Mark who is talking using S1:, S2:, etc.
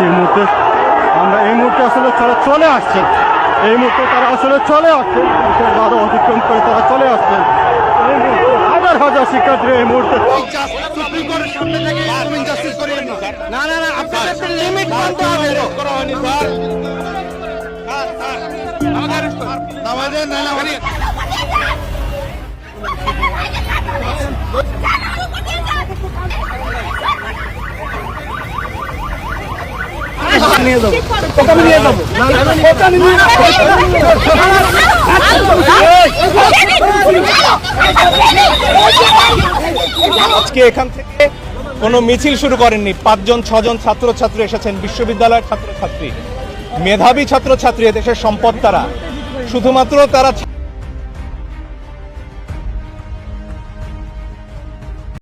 S1: এই মুহূর্তে আমরা এই মুহূর্তে আসলে তারা চলে আসছেন এই মুহূর্তে তারা আসলে চলে আসছেন বারো অতিক্রম করে তারা চলে মুহূর্তে হাজার হাজার শিক্ষার্থী এই মুহূর্তে
S2: করিয়েন না না না আপনাদের একটা লিমিট মানতে হবে। করা হয়নি স্যার। আমাদের না না নিয়ে যাব ওকে নিয়ে যাব না না ওকে
S3: আজকে এখান থেকে কোনো মিছিল শুরু করেননি। পাঁচজন, ছজন ছাত্রছাত্রী এসেছেন। বিশ্ববিদ্যালয়ের ছাত্রছাত্রী, মেধাবী ছাত্রছাত্রী দেশের সম্পদ তারা। শুধুমাত্র তারা